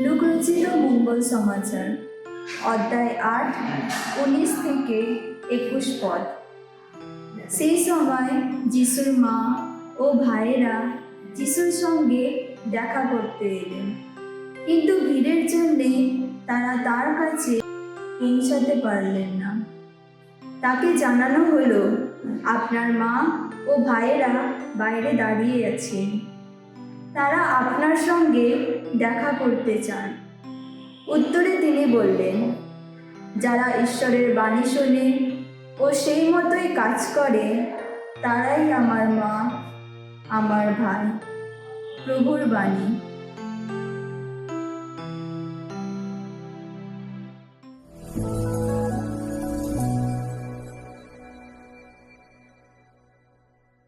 লুকরচিত মঙ্গল সমাচার। অধ্যায় আট, উনিশ থেকে একুশ পদ। সেই সময় যিশুর মা ও ভাইয়েরা যিশুর সঙ্গে দেখা করতে এলেন। কিন্তু ভিড়ের জন্যে তারা তার কাছে পৌঁছাতে পারলেন না। তাকে জানানো হলো, আপনার মা ও ভাইয়েরা বাইরে দাঁড়িয়ে আছেন। তারা আপনার সঙ্গে দেখা করতে চান। উত্তরে তিনি বললেন, যারা ঈশ্বরের বাণী শোনে ও সেই মতোই কাজ করে, তারাই আমার মা, আমার ভাই, প্রভুর বাণী।